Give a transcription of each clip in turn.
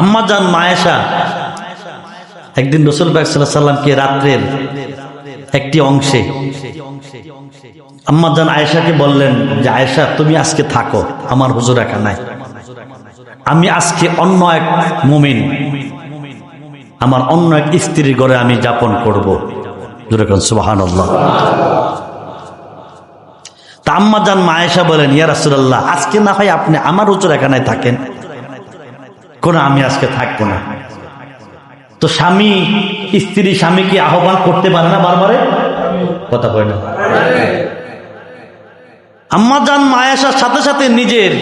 আম্মা যান মায়েশা, একদিন রসুল সাল্লামকে রাত্রের একটি অংশে আম্মা যান আয়েশাকে বললেন যে, আয়েশা, তুমি আজকে থাকো, আমার হুজুর একা নাই। আমি আজকে অন্য এক মুমিন, আমার অন্য এক স্ত্রীর ঘরে আমি যাপন করব। তা আম্মা যান মায়েশা বলেন, ইয়া রাসুলাল্লাহ, আজকে না হয় আপনি আমার হুজুর এখানে থাকেন। কোন আমি আজকে থাকব না। তো স্বামী, স্ত্রী স্বামীকে আহ্বান করতে পারে না বারবারে? কথা কয় না। আম্মা যান মায়াসার সাথে সাথে নিজের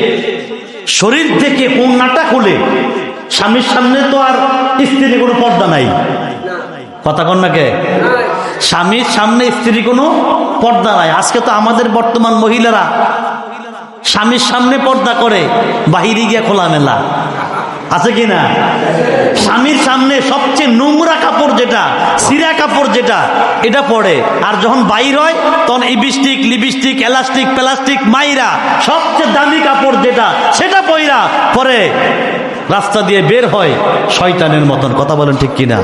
শরীর থেকে উন্নাটা খুলে স্বামীর সামনে তো আর স্ত্রী কোনো পর্দা নাই। কথা কন নাকে স্বামীর সামনে স্ত্রী কোনো পর্দা নাই। আজকে তো আমাদের বর্তমান মহিলারা স্বামীর সামনে পর্দা করে, বাহিরে গিয়ে খোলামেলা। আছে কি না স্বামীর সামনে সবচেয়ে নোংরা কাপড় যেটা, সিরা কাপড় যেটা, এটা পরে আর যখন বাইর হয়, তখন ইবিস্টিক, লিপস্টিক, এলাস্টিক, প্লাস্টিক, মাইরা, সবচেয়ে দামি কাপড় যেটা, সেটা পয়রা পরে রাস্তা দিয়ে বের হয় শয়তানের মতন। কথা বলেন ঠিক কিনা?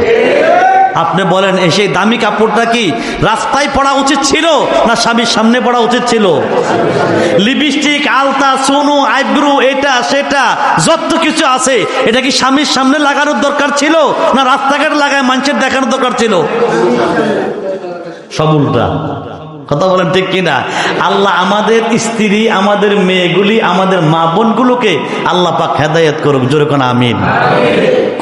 আপনি বলেন এই সেই দামি কাপড়টা কি রাস্তায় পড়া উচিত ছিল না স্বামীর সামনে পড়া উচিত ছিল? লিপস্টিক, আলতা, সোনু, আইব্রু, এটা, সেটা, যত কিছু আছে, এটা কি স্বামীর সামনে লাগানোর দরকার ছিল না রাস্তাঘাটে লাগায় মানুষের দেখানোর দরকার ছিল? সব উল্টা। কথা বলেন ঠিক কিনা? আল্লাহ আমাদের স্ত্রী, আমাদের মেয়েগুলি, আমাদের মা বোনগুলোকে আল্লাহ পাক হেদায়ত করুক। জোরে কোন আমিন।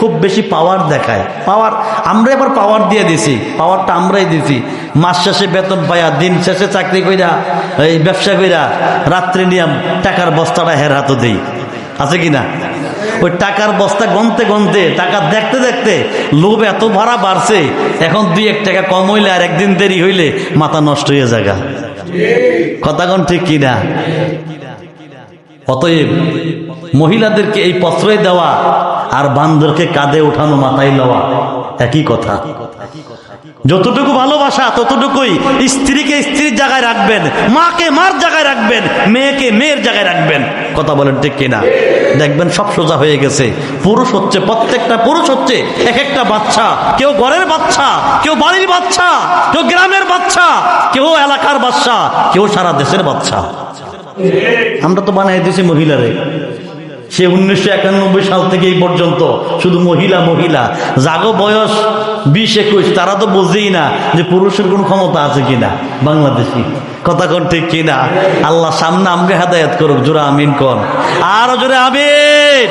খুব বেশি পাওয়ার দেখায়। পাওয়ার আমরা এবার পাওয়ার দিয়ে দিছি পাওয়ারটা আমরাই দিছি। মাস শেষে বেতন পাইয়া, দিন শেষে চাকরি কইরা, এই ব্যবসা কইরা রাত্রি নিয়ম টাকার বস্তাটা হের হাতে দিই। আছে কি না ওই টাকার বস্তা গনতে গনতে, টাকা দেখতে দেখতে লোভ এত ভাড়া বাড়ছে, এখন দুই এক টাকা কম হইলে আর একদিন দেরি হইলে মাথা নষ্ট হয়ে যাগা। কথা কন ঠিক কিনা? অতএব মহিলাদেরকে এই প্রশ্রয় দেওয়া আর বান্দরকে কাঁধে ওঠানো মাথায় লওয়া, একই কথা। যতটুকু ভালোবাসা, ততটুকুই স্ত্রীকে স্ত্রীর জায়গায় রাখবেন, মাকে মার জায়গায় রাখবেন, মেয়েকে মেয়ের জায়গায় রাখবেন। কথা বলেন ঠিক কিনা? দেখবেন সব সোজা হয়ে গেছে। পুরুষ হচ্ছে, প্রত্যেকটা পুরুষ হচ্ছে এক একটা বাচ্চা। কেউ ঘরের বাচ্চা, কেউ বাড়ির বাচ্চা, কেউ গ্রামের বাচ্চা, কেউ এলাকার বাচ্চা, কেউ সারা দেশের বাচ্চা। আমরা তো বানাই দিয়েছি মহিলারে। সে উনিশশো একানব্বই সাল থেকে এই পর্যন্ত শুধু মহিলা মহিলা। জাগো বয়স বিশ একুশ, তারা তো বুঝেই না যে পুরুষের কোন ক্ষমতা আছে কিনা, বাংলাদেশি। কথা কন ঠিক কিনা? আল্লাহ সামনে আমাকে হাতায়াত করুক, জোরা আমিন কন। আরও জোরে আমিন।